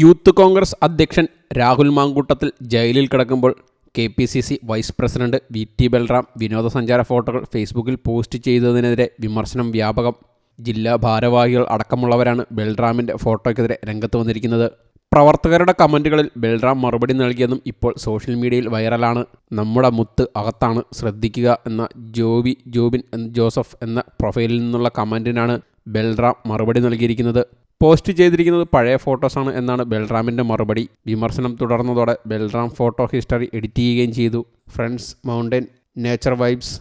Youth Congress അധ്യക്ഷൻ രാഹുൽ മാങ്കൂട്ടത്തിൽ ജയിലിൽ കിടക്കുമ്പോൾ K P C C vice president V T Balram വിനോദസഞ്ചാര ഫോട്ടോകൾ ഫേസ്ബുക്കിൽ പോസ്റ്റ് ചെയ്തതിനെതിരെ വിമർശനം വ്യാപകം. ജില്ലാ ഭാരവാഹികൾ അടക്കമുള്ളവരാണ് ബൽറാമിന്റെ ഫോട്ടോയ്ക്കെതിരെ രംഗത്ത് വന്നിരിക്കുന്നത്. പ്രവർത്തകരുടെ കമന്റുകളിൽ ബൽറാം മറുപടി നൽകിയതും ഇപ്പോൾ സോഷ്യൽ മീഡിയയിൽ വൈറലാണ്. നമ്മുടെ മുത്ത് അകത്താണ് ശ്രദ്ധിക്കുക എന്ന ജോബി ജോബിൻ ജോസഫ് എന്ന പ്രൊഫൈലിൽ നിന്നുള്ള കമന്റിനാണ് ബൽറാം മറുപടി നൽകിയിരിക്കുന്നത്. പോസ്റ്റ് ചെയ്തിരിക്കുന്നത് പഴയ ഫോട്ടോസാണ് എന്നാണ് ബൽറാമിന്റെ മറുപടി. വിമർശനം തുടർന്നതോടെ ബൽറാം ഫോട്ടോ ഹിസ്റ്ററി എഡിറ്റ് ചെയ്യുകയും ചെയ്തു. Friends mountain nature vibes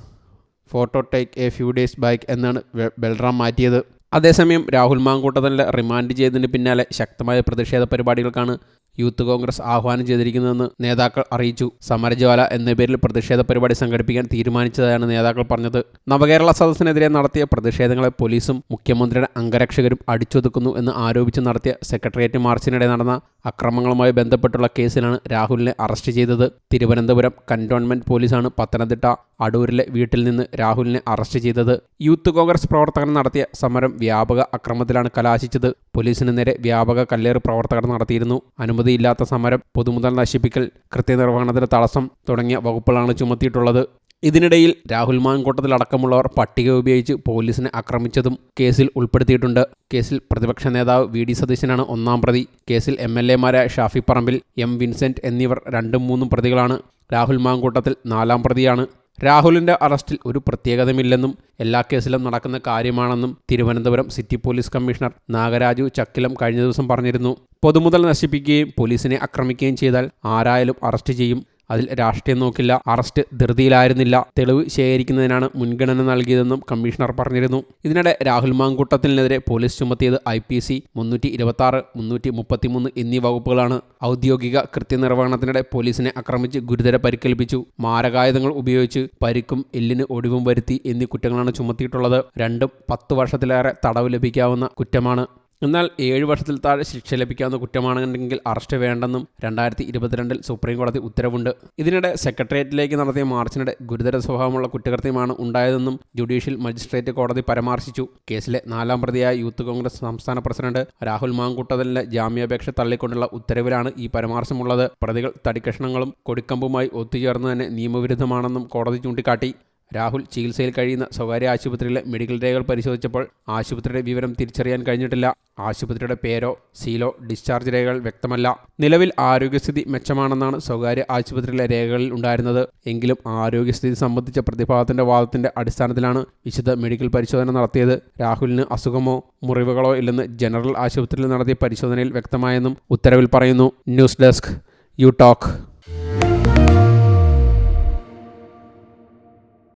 photo take a few days back എന്നാണ് ബൽറാം മാറ്റിയത്. അതേസമയം രാഹുൽ മാങ്കൂട്ടതലിന്റെ റിമാൻഡ് ചെയ്തതിന് പിന്നാലെ ശക്തമായ പ്രതിഷേധ പരിപാടികൾക്കാണ് യൂത്ത് കോൺഗ്രസ് ആഹ്വാനം ചെയ്തിരിക്കുന്നതെന്ന് നേതാക്കൾ അറിയിച്ചു. സമരജ്വാല എന്ന പേരിൽ പ്രതിഷേധ പരിപാടി സംഘടിപ്പിക്കാൻ തീരുമാനിച്ചതായാണ് നേതാക്കൾ പറഞ്ഞത്. നവകേരള സദസ്സിനെതിരെ നടത്തിയ പ്രതിഷേധങ്ങളെ പോലീസും മുഖ്യമന്ത്രിയുടെ അംഗരക്ഷകരും അടിച്ചൊതുക്കുന്നു എന്ന് ആരോപിച്ച് നടത്തിയ സെക്രട്ടേറിയറ്റ് മാർച്ചിനിടെ നടന്ന അക്രമങ്ങളുമായി ബന്ധപ്പെട്ടുള്ള കേസിലാണ് രാഹുലിനെ അറസ്റ്റ് ചെയ്തത്. തിരുവനന്തപുരം കന്റോൺമെന്റ് പോലീസാണ് പത്തനംതിട്ട അടൂരിലെ വീട്ടിൽ നിന്ന് രാഹുലിനെ അറസ്റ്റ് ചെയ്തത്. യൂത്ത് കോൺഗ്രസ് പ്രവർത്തകർ നടത്തിയ സമരം വ്യാപക അക്രമത്തിലാണ് കലാശിച്ചത്. പോലീസിന് നേരെ വ്യാപക കല്ലേറ് പ്രവർത്തകർ നടത്തിയിരുന്നു. അനുമതിയില്ലാത്ത സമരം പൊതുമുതൽ നശിപ്പിക്കൽ കൃത്യനിർവഹണത്തിന് തടസ്സം തുടങ്ങിയ വകുപ്പുകളാണ് ചുമത്തിയിട്ടുള്ളത്. ഇതിനിടയിൽ രാഹുൽ മാൻകൂട്ടത്തിലടക്കമുള്ളവർ പട്ടിക ഉപയോഗിച്ച് പോലീസിനെ ആക്രമിച്ചതും കേസിൽ ഉൾപ്പെടുത്തിയിട്ടുണ്ട്. കേസിൽ പ്രതിപക്ഷ നേതാവ് വി ഡി സതീശനാണ് ഒന്നാം പ്രതി. കേസിൽ എം എൽ എമാരായ ഷാഫി പറമ്പിൽ എം വിൻസെന്റ് എന്നിവർ രണ്ടും മൂന്നും പ്രതികളാണ്. രാഹുൽ മാങ്കൂട്ടത്തിൽ നാലാം പ്രതിയാണ്. രാഹുലിന്റെ അറസ്റ്റിൽ ഒരു പ്രത്യേകതയില്ലെന്നും എല്ലാ കേസിലും നടക്കുന്ന കാര്യമാണെന്നും Thiruvananthapuram city police commissioner Nagaraju Chakkilam കഴിഞ്ഞ ദിവസം പറഞ്ഞിരുന്നു. പൊതുമുതൽ നശിപ്പിക്കുകയും പോലീസിനെ ആക്രമിക്കുകയും ചെയ്താൽ ആരായാലും അറസ്റ്റ് ചെയ്യും. അതിൽ രാഷ്ട്രീയം നോക്കില്ല അറസ്റ്റ് ധൃതിയിലായിരുന്നില്ല. തെളിവ് ശേഖരിക്കുന്നതിനാണ് മുൻഗണന നൽകിയതെന്നും കമ്മീഷണർ പറഞ്ഞിരുന്നു. ഇതിനിടെ രാഹുൽ മാങ്കൂട്ടത്തിനെതിരെ പോലീസ് ചുമത്തിയത് ഐ പി സി മുന്നൂറ്റി ഇരുപത്തി ആറ് മുന്നൂറ്റി എന്നീ വകുപ്പുകളാണ്. ഔദ്യോഗിക കൃത്യനിർവഹണത്തിനിടെ പോലീസിനെ ആക്രമിച്ച് ഗുരുതര പരിക്കേൽപ്പിച്ചു. മാരകായുധങ്ങൾ ഉപയോഗിച്ച് പരിക്കും എല്ലിന് ഒടിവും വരുത്തി എന്നീ കുറ്റങ്ങളാണ് ചുമത്തിയിട്ടുള്ളത്. രണ്ടും പത്ത് വർഷത്തിലേറെ തടവ് ലഭിക്കാവുന്ന കുറ്റമാണ്. എന്നാൽ ഏഴ് വർഷത്തിൽ താഴെ ശിക്ഷ ലഭിക്കാവുന്ന കുറ്റമാണെന്നുണ്ടെങ്കിൽ അറസ്റ്റ് വേണ്ടെന്നും രണ്ടായിരത്തി ഇരുപത്തിരണ്ടിൽ സുപ്രീം കോടതി ഉത്തരവുണ്ട്. ഇതിനിടെ സെക്രട്ടേറിയറ്റിലേക്ക് നടത്തിയ മാർച്ചിനിടെ ഗുരുതര സ്വഭാവമുള്ള കുറ്റകൃത്യമാണ് ഉണ്ടായതെന്നും ജുഡീഷ്യൽ മജിസ്ട്രേറ്റ് കോടതി പരാമർശിച്ചു. കേസിലെ നാലാം പ്രതിയായ യൂത്ത് കോൺഗ്രസ് സംസ്ഥാന പ്രസിഡന്റ് രാഹുൽ മാങ്കൂട്ടതലിന്റെ ജാമ്യാപേക്ഷ തള്ളിക്കൊണ്ടുള്ള ഉത്തരവിലാണ് ഈ പരാമർശമുള്ളത്. പ്രതികൾ തടിക്കഷ്ണങ്ങളും കൊടിക്കമ്പുമായി ഒത്തുചേർന്ന് തന്നെ നിയമവിരുദ്ധമാണെന്നും കോടതി ചൂണ്ടിക്കാട്ടി. രാഹുൽ ചികിത്സയിൽ കഴിയുന്ന സ്വകാര്യ ആശുപത്രിയിലെ മെഡിക്കൽ രേഖകൾ പരിശോധിച്ചപ്പോൾ ആശുപത്രിയുടെ വിവരം തിരിച്ചറിയാൻ കഴിഞ്ഞിട്ടില്ല. ആശുപത്രിയുടെ പേരോ സീലോ ഡിസ്ചാർജ് രേഖകൾ വ്യക്തമല്ല. നിലവിൽ ആരോഗ്യസ്ഥിതി മെച്ചമാണെന്നാണ് സ്വകാര്യ ആശുപത്രിയിലെ രേഖകളിൽ ഉണ്ടായിരുന്നത്. എങ്കിലും ആരോഗ്യസ്ഥിതി സംബന്ധിച്ച പ്രതിഭാഗത്തിന്റെ വാദത്തിന്റെ അടിസ്ഥാനത്തിലാണ് വിശദ മെഡിക്കൽ പരിശോധന നടത്തിയത്. രാഹുലിന് അസുഖമോ മുറിവുകളോ ഇല്ലെന്ന് ജനറൽ ആശുപത്രിയിൽ നടത്തിയ പരിശോധനയിൽ വ്യക്തമായെന്നും ഉത്തരവിൽ പറയുന്നു. News desk you talk